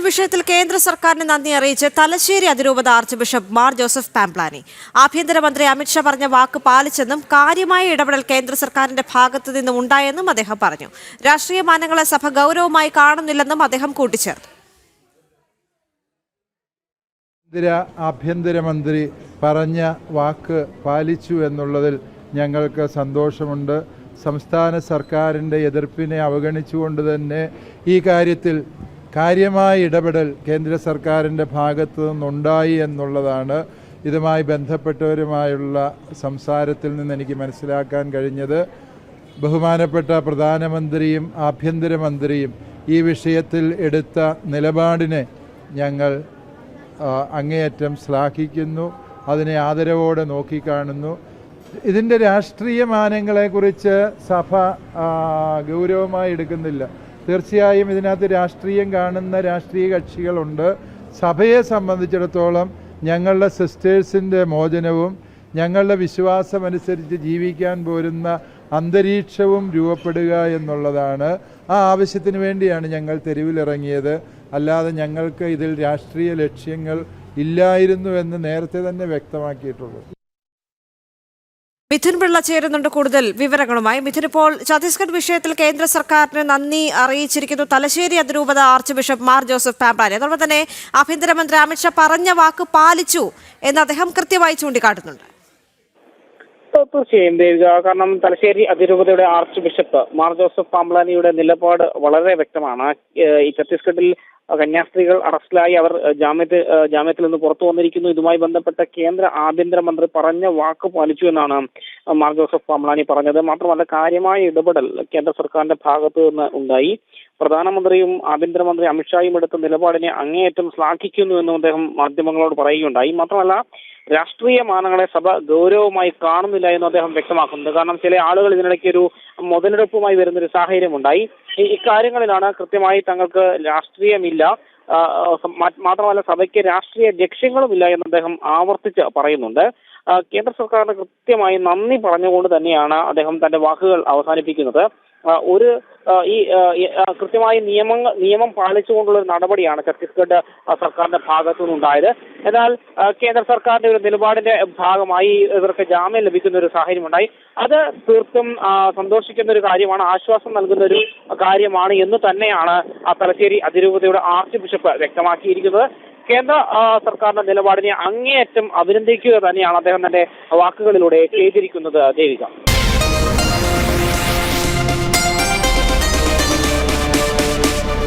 വിഷയത്തിൽ കേന്ദ്ര സർക്കാരിന് നന്ദി അറിയിച്ച് തലശ്ശേരി അതിരൂപത archbishop Mar Joseph Pamplany. ആഭ്യന്തരമന്ത്രി അമിത്ഷാ പറഞ്ഞ വാക്ക് പാലിച്ചെന്നും കാര്യമായ ഇടപെടൽ കേന്ദ്ര സർക്കാരിന്റെ ഭാഗത്തു നിന്നും ഉണ്ടായെന്നും അദ്ദേഹം പറഞ്ഞു. രാഷ്ട്രീയ മാനങ്ങളെ സഭ ഗൗരവമായി കാണുന്നില്ലെന്നും അദ്ദേഹം കൂട്ടിച്ചേർത്തു. ആഭ്യന്തരമന്ത്രി പറഞ്ഞ വാക്ക് പാലിച്ചു എന്നുള്ളതിൽ ഞങ്ങൾക്ക് സന്തോഷമുണ്ട്. സംസ്ഥാന സർക്കാരിന്റെ എതിർപ്പിനെ അവഗണിച്ചുകൊണ്ട് തന്നെ ഈ കാര്യത്തിൽ കാര്യമായ ഇടപെടൽ കേന്ദ്ര സർക്കാരിന്റെ ഭാഗത്തു നിന്നുണ്ടായി എന്നുള്ളതാണ് ഇതുമായി ബന്ധപ്പെട്ടവരുമായുള്ള സംസാരത്തിൽ നിന്ന് എനിക്ക് മനസ്സിലാക്കാൻ കഴിഞ്ഞത്. ബഹുമാനപ്പെട്ട പ്രധാനമന്ത്രിയും ആഭ്യന്തരമന്ത്രിയും ഈ വിഷയത്തിൽ എടുത്ത നിലപാടിനെ ഞങ്ങൾ അങ്ങേയറ്റം ശ്ലാഘിക്കുന്നു അതിനെ ആദരവോടെ നോക്കിക്കാണുന്നു. ഇതിന്റെ രാഷ്ട്രീയ മാനങ്ങളെക്കുറിച്ച് സഭ ഗൗരവമായി എടുക്കുന്നില്ല. തീർച്ചയായും ഇതിനകത്ത് രാഷ്ട്രീയം കാണുന്ന രാഷ്ട്രീയ കക്ഷികളുണ്ട്. സഭയെ സംബന്ധിച്ചിടത്തോളം ഞങ്ങളുടെ സിസ്റ്റേഴ്സിന്റെ മോചനവും ഞങ്ങളുടെ വിശ്വാസമനുസരിച്ച് ജീവിക്കാൻ പോരുന്ന അന്തരീക്ഷവും രൂപപ്പെടുക എന്നുള്ളതാണ്. ആ ആവശ്യത്തിന് വേണ്ടിയാണ് ഞങ്ങൾ തെരുവിലിറങ്ങിയത്. അല്ലാതെ ഞങ്ങൾക്ക് ഇതിൽ രാഷ്ട്രീയ ലക്ഷ്യങ്ങൾ ഇല്ലായിരുന്നു എന്ന് നേരത്തെ തന്നെ വ്യക്തമാക്കിയിട്ടുള്ളൂ. മിഥുൻ പിള്ള ചേരുന്നുണ്ട് കൂടുതൽ വിവരങ്ങളുമായി. മിഥുൻ ഇപ്പോൾ ഛത്തീസ്ഗഡ് വിഷയത്തിൽ കേന്ദ്ര സർക്കാരിന് നന്ദി അറിയിച്ചിരിക്കുന്നു. തലശ്ശേരി അതിരൂപത archbishop Mar Joseph Pamplany അതോടൊപ്പം തന്നെ ആഭ്യന്തരമന്ത്രി അമിത്ഷാ പറഞ്ഞ വാക്ക് പാലിച്ചു എന്ന് അദ്ദേഹം കൃത്യമായി ചൂണ്ടിക്കാട്ടുന്നുണ്ട്. തീർച്ചയായും ദേവിക കാരണം തലശ്ശേരി അതിരൂപതയുടെ ആർച്ച് ബിഷപ്പ് മാർ ജോസഫ് പാംബ്ലാനിയുടെ നിലപാട് വളരെ വ്യക്തമാണ്. ഈ ഛത്തീസ്ഗഡിൽ കന്യാസ്ത്രീകൾ അറസ്റ്റിലായി അവർ ജാമ്യത്തിൽ ജാമ്യത്തിൽ നിന്ന് പുറത്തു വന്നിരിക്കുന്നു. ഇതുമായി ബന്ധപ്പെട്ട കേന്ദ്ര ആഭ്യന്തരമന്ത്രി പറഞ്ഞ വാക്ക് പാലിച്ചു എന്നാണ് മാർ ജോസഫ് പാംബ്ലാനി പറഞ്ഞത്. മാത്രമല്ല കാര്യമായ ഇടപെടൽ കേന്ദ്ര സർക്കാരിന്റെ ഭാഗത്തു നിന്ന് ഉണ്ടായി. പ്രധാനമന്ത്രിയും ആഭ്യന്തരമന്ത്രി അമിത്ഷായും എടുത്ത നിലപാടിനെ അങ്ങേയറ്റം ശ്ലാഘിക്കുന്നു എന്നും അദ്ദേഹം മാധ്യമങ്ങളോട് പറയുകയുണ്ടായി. മാത്രമല്ല രാഷ്ട്രീയ മാനങ്ങളെ സഭ ഗൗരവമായി കാണുന്നില്ല എന്ന് അദ്ദേഹം വ്യക്തമാക്കുന്നത് കാരണം ചില ആളുകൾ ഇതിനിടയ്ക്ക് ഒരു മുതലെടുപ്പുമായി വരുന്ന ഒരു സാഹചര്യമുണ്ടായി ഇക്കാര്യങ്ങളിലാണ് കൃത്യമായി തങ്ങൾക്ക് രാഷ്ട്രീയമില്ല. മാത്രമല്ല സഭയ്ക്ക് രാഷ്ട്രീയ ലക്ഷ്യങ്ങളുമില്ല എന്ന് അദ്ദേഹം ആവർത്തിച്ച് പറയുന്നുണ്ട്. കേന്ദ്ര സർക്കാരിന് കൃത്യമായി നന്ദി പറഞ്ഞുകൊണ്ട് തന്നെയാണ് അദ്ദേഹം തന്റെ വാക്കുകൾ അവസാനിപ്പിക്കുന്നത്. ഒരു ഈ കൃത്യമായ നിയമങ്ങൾ നിയമം പാലിച്ചുകൊണ്ടുള്ള ഒരു നടപടിയാണ് ഛത്തീസ്ഗഡ് സർക്കാരിന്റെ ഭാഗത്തു നിന്നുണ്ടായത്. എന്നാൽ കേന്ദ്ര സർക്കാരിന്റെ ഒരു നിലപാടിന്റെ ഭാഗമായി ഇവർക്ക് ജാമ്യം ലഭിക്കുന്ന ഒരു സാഹചര്യമുണ്ടായി. അത് തീർത്തും സന്തോഷിക്കുന്ന ഒരു കാര്യമാണ് ആശ്വാസം നൽകുന്ന ഒരു കാര്യമാണ് എന്ന് തന്നെയാണ് തലശ്ശേരി അതിരൂപതയുടെ ആർച്ച് ബിഷപ്പ് വ്യക്തമാക്കിയിരിക്കുന്നത്. കേന്ദ്ര സർക്കാരിന്റെ നിലപാടിനെ അങ്ങേയറ്റം അഭിനന്ദിക്കുക തന്നെയാണ് അദ്ദേഹം തന്റെ വാക്കുകളിലൂടെ ചെയ്തിരിക്കുന്നത് ദേവിക.